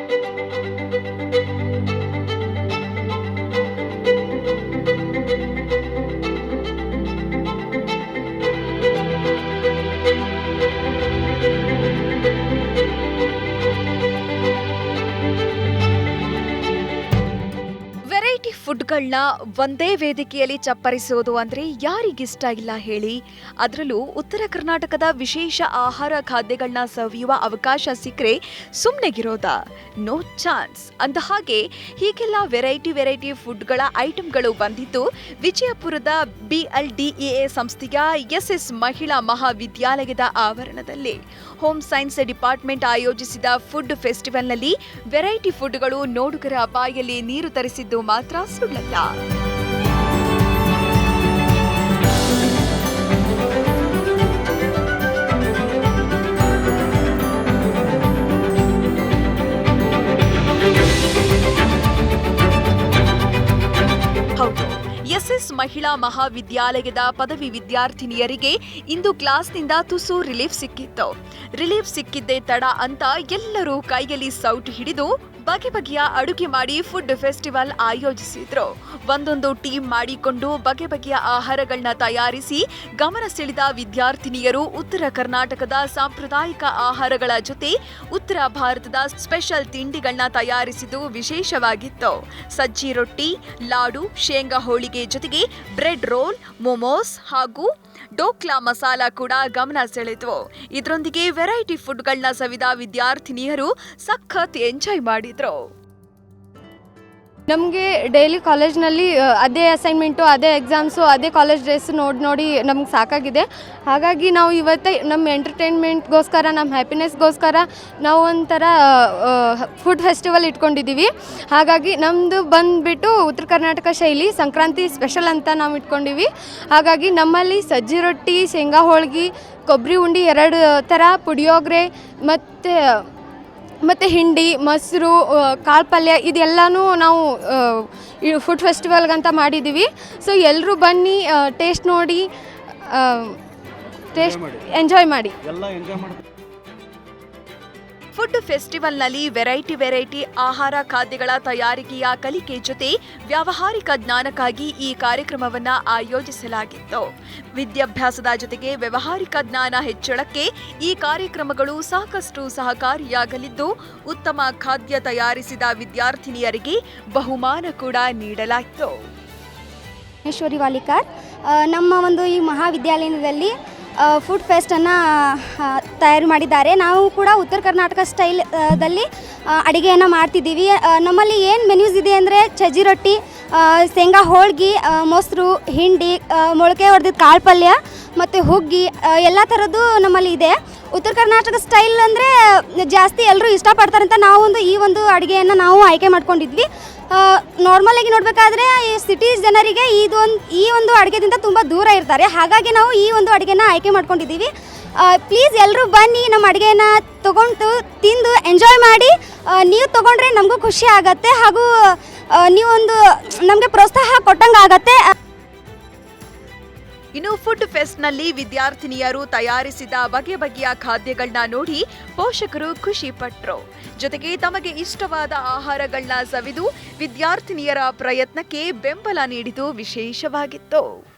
Variety ಫುಡ್ಗಳನ್ನ ಒಂದೇ ವೇದಿಕೆಯಲ್ಲಿ ಚಪ್ಪರಿಸೋದು ಅಂದ್ರೆ ಯಾರಿಗಿಷ್ಟ ಇಲ್ಲ ಹೇಳಿ? ಅದರಲ್ಲೂ ಉತ್ತರ ಕರ್ನಾಟಕದ ವಿಶೇಷ ಆಹಾರ ಖಾದ್ಯಗಳನ್ನ ಸವಿಯುವ ಅವಕಾಶ ಸಿಕ್ಕರೆ ಸುಮ್ಮನೆಗಿರೋದ ನೋ ಚಾನ್ಸ್. ಅಂದ ಹಾಗೆ ಹೀಗೆಲ್ಲ ವೆರೈಟಿ ವೆರೈಟಿ ಫುಡ್ಗಳ ಐಟಮ್ಗಳು ಬಂದಿದ್ದು ವಿಜಯಪುರದ ಬಿ ಎಲ್ ಡಿ ಎ ಸಂಸ್ಥೆಯ ಎಸ್ ಎಸ್ ಮಹಿಳಾ ಮಹಾವಿದ್ಯಾಲಯದ ಆವರಣದಲ್ಲಿ. ಹೋಮ್ ಸೈನ್ಸ್ ಡಿಪಾರ್ಟ್ಮೆಂಟ್ ಆಯೋಜಿಸಿದ ಫುಡ್ ಫೆಸ್ಟಿವಲ್ನಲ್ಲಿ ವೆರೈಟಿ ಫುಡ್ಗಳು ನೋಡುಗರ ಬಾಯಲ್ಲಿ ನೀರು ತರಿಸಿದ್ದು ಮಾತ್ರ சுடலா ಮಹಿಳಾ ಮಹಾವಿದ್ಯಾಲಯದ ಪದವಿ ವಿದ್ಯಾರ್ಥಿನಿಯರಿಗೆ ಇಂದು ಕ್ಲಾಸ್ನಿಂದ ತುಸು ರಿಲೀಫ್ ಸಿಕ್ಕಿತ್ತು. ರಿಲೀಫ್ ಸಿಕ್ಕಿದ್ದೇ ತಡ ಅಂತ ಎಲ್ಲರೂ ಕೈಯಲ್ಲಿ ಸೌಟ್ ಹಿಡಿದು ಬಗೆ ಬಗೆಯ ಅಡುಗೆ ಮಾಡಿ ಫುಡ್ ಫೆಸ್ಟಿವಲ್ ಆಯೋಜಿಸಿದ್ರು. ಒಂದೊಂದು ಟೀಮ್ ಮಾಡಿಕೊಂಡು ಬಗೆ ಬಗೆಯ ಆಹಾರಗಳನ್ನ ತಯಾರಿಸಿ ಗಮನ ಸೆಳೆದ ವಿದ್ಯಾರ್ಥಿನಿಯರು ಉತ್ತರ ಕರ್ನಾಟಕದ ಸಾಂಪ್ರದಾಯಿಕ ಆಹಾರಗಳ ಜೊತೆ ಉತ್ತರ ಭಾರತದ ಸ್ಪೆಷಲ್ ತಿಂಡಿಗಳನ್ನ ತಯಾರಿಸಿದ್ದು ವಿಶೇಷವಾಗಿತ್ತು. ಸಜ್ಜಿ ರೊಟ್ಟಿ, ಲಾಡು, ಶೇಂಗಾ ಹೋಳಿಗೆ ಜೊತೆಗೆ ಬ್ರೆಡ್ ರೋಲ್, ಮೊಮೋಸ್ ಹಾಗೂ ಡೋಕ್ಲಾ ಮಸಾಲ ಕೂಡ ಗಮನ ಸೆಳೆದ್ವು ಇದರೊಂದಿಗೆ ವೆರೈಟಿ ಫುಡ್ಗಳನ್ನ ಸವಿದ ವಿದ್ಯಾರ್ಥಿನಿಯರು ಸಖತ್ ಎಂಜಾಯ್ ಮಾಡಿದ್ರು. ನಮಗೆ ಡೈಲಿ ಕಾಲೇಜ್ನಲ್ಲಿ ಅದೇ ಅಸೈನ್ಮೆಂಟು ಅದೇ ಎಕ್ಸಾಮ್ಸು ಅದೇ ಕಾಲೇಜ್ ಡ್ರೆಸ್ ನೋಡಿ ನೋಡಿ ನಮ್ಗೆ ಸಾಕಾಗಿದೆ. ಹಾಗಾಗಿ ನಾವು ಇವತ್ತೇ ನಮ್ಮ ಎಂಟರ್ಟೈನ್ಮೆಂಟ್ಗೋಸ್ಕರ ನಮ್ಮ ಹ್ಯಾಪಿನೆಸ್ಗೋಸ್ಕರ ನಾವು ಒಂಥರ ಫುಡ್ ಫೆಸ್ಟಿವಲ್ ಇಟ್ಕೊಂಡಿದ್ದೀವಿ ಹಾಗಾಗಿ ನಮ್ಮದು ಬಂದುಬಿಟ್ಟು ಉತ್ತರ ಕರ್ನಾಟಕ ಶೈಲಿ, ಸಂಕ್ರಾಂತಿ ಸ್ಪೆಷಲ್ ಅಂತ ನಾವು ಇಟ್ಕೊಂಡಿವಿ. ಹಾಗಾಗಿ ನಮ್ಮಲ್ಲಿ ಸಜ್ಜಿ ರೊಟ್ಟಿ, ಶೇಂಗಾ ಹೋಳ್ಗೆ ಕೊಬ್ಬರಿ ಉಂಡಿ ಎರಡು ಥರ, ಪುಡಿಯೋಗ್ರೆ ಮತ್ತು ಮತ್ತು ಹಿಂಡಿ ಮೊಸರು ಕಾಳು ಪಲ್ಯ ಇದೆಲ್ಲನೂ ನಾವು ಫುಡ್ ಫೆಸ್ಟಿವಲ್ಗಂತ ಮಾಡಿದ್ದೀವಿ ಸೊ ಎಲ್ಲರೂ ಬನ್ನಿ ಟೇಸ್ಟ್ ನೋಡಿ ಟೇಸ್ಟ್ ಎಂಜಾಯ್ ಮಾಡಿ. ಎಲ್ಲ ಎಂಜಾಯ್ ಮಾಡಿ. ಫುಡ್ ಫೆಸ್ಟಿವಲ್ನಲ್ಲಿ ವೆರೈಟಿ ವೆರೈಟಿ ಆಹಾರ ಖಾದ್ಯಗಳ ತಯಾರಿಕೆಯ ಕಲಿಕೆ ಜೊತೆ ವ್ಯಾವಹಾರಿಕ ಜ್ಞಾನಕ್ಕಾಗಿ ಈ ಕಾರ್ಯಕ್ರಮವನ್ನು ಆಯೋಜಿಸಲಾಗಿತ್ತು. ವಿದ್ಯಾಭ್ಯಾಸದ ಜೊತೆಗೆ ವ್ಯಾವಹಾರಿಕ ಜ್ಞಾನ ಹೆಚ್ಚಳಕ್ಕೆ ಈ ಕಾರ್ಯಕ್ರಮಗಳು ಸಾಕಷ್ಟು ಸಹಕಾರಿಯಾಗಲಿದ್ದು, ಉತ್ತಮ ಖಾದ್ಯ ತಯಾರಿಸಿದ ವಿದ್ಯಾರ್ಥಿನಿಯರಿಗೆ ಬಹುಮಾನ ಕೂಡ ನೀಡಲಾಯಿತು. ಮಹೇಶ್ವರಿ ವಾಲಿಕಾರ್ ನಮ್ಮ ಒಂದು ಈ ಮಹಾವಿದ್ಯಾಲಯದಲ್ಲಿ ಫುಡ್ ಫೆಸ್ಟನ್ನು ತಯಾರು ಮಾಡಿದ್ದಾರೆ. ನಾವು ಕೂಡ ಉತ್ತರ ಕರ್ನಾಟಕ ಸ್ಟೈಲ್ ಆ, ದಲ್ಲಿ ಅಡುಗೆಯನ್ನು ಮಾಡ್ತಿದ್ದೀವಿ. ನಮ್ಮಲ್ಲಿ ಏನು ಮೆನ್ಯೂಸ್ ಇದೆ ಅಂದರೆ ಚಜ್ಜಿ ರೊಟ್ಟಿ ಶೇಂಗಾ ಹೋಳ್ಗಿ ಮೊಸರು ಹಿಂಡಿ ಮೊಳಕೆ ಹೊಡೆದಿದ್ದ ಕಾಳು ಪಲ್ಯ ಮತ್ತು ಹುಗ್ಗಿ ಎಲ್ಲ ಥರದ್ದು ನಮ್ಮಲ್ಲಿ ಇದೆ. ಉತ್ತರ ಕರ್ನಾಟಕ ಸ್ಟೈಲ್ ಅಂದರೆ ಜಾಸ್ತಿ ಎಲ್ಲರೂ ಇಷ್ಟಪಡ್ತಾರಂತ ನಾವೊಂದು ಈ ಒಂದು ಅಡುಗೆಯನ್ನು ನಾವು ಆಯ್ಕೆ ಮಾಡ್ಕೊಂಡಿದ್ವಿ. ನಾರ್ಮಲ್ ಆಗಿ ನೋಡಬೇಕಾದ್ರೆ ಈ ಸಿಟಿ ಜನರಿಗೆ ಇದೊಂದು, ಈ ಒಂದು ಅಡುಗೆದಿಂದ ತುಂಬ ದೂರ ಇರ್ತಾರೆ. ಹಾಗಾಗಿ ನಾವು ಈ ಒಂದು ಅಡುಗೆನ ಆಯ್ಕೆ ಮಾಡ್ಕೊಂಡಿದ್ದೀವಿ. ಪ್ಲೀಸ್ ಎಲ್ಲರೂ ಬನ್ನಿ, ನಮ್ಮ ಅಡುಗೆನ ತೊಗೊಂಡು ತಿಂದು ಎಂಜಾಯ್ ಮಾಡಿ. ನೀವು ತೊಗೊಂಡ್ರೆ ನಮಗೂ ಖುಷಿ ಆಗತ್ತೆ ಹಾಗೂ ನೀವೊಂದು ನಮಗೆ ಪ್ರೋತ್ಸಾಹ ಕೊಟ್ಟಂಗೆ ಆಗತ್ತೆ ಇನ್ನು ಫುಡ್ ಫೆಸ್ಟ್ನಲ್ಲಿ ವಿದ್ಯಾರ್ಥಿನಿಯರು ತಯಾರಿಸಿದ ಬಗೆ ಬಗೆಯ ಖಾದ್ಯಗಳನ್ನ ನೋಡಿ ಪೋಷಕರು ಖುಷಿ ಪಟ್ರು. ಜೊತೆಗೆ ತಮಗೆ ಇಷ್ಟವಾದ ಆಹಾರಗಳನ್ನ ಸವಿದು ವಿದ್ಯಾರ್ಥಿನಿಯರ ಪ್ರಯತ್ನಕ್ಕೆ ಬೆಂಬಲ ನೀಡಿದು ವಿಶೇಷವಾಗಿತ್ತು.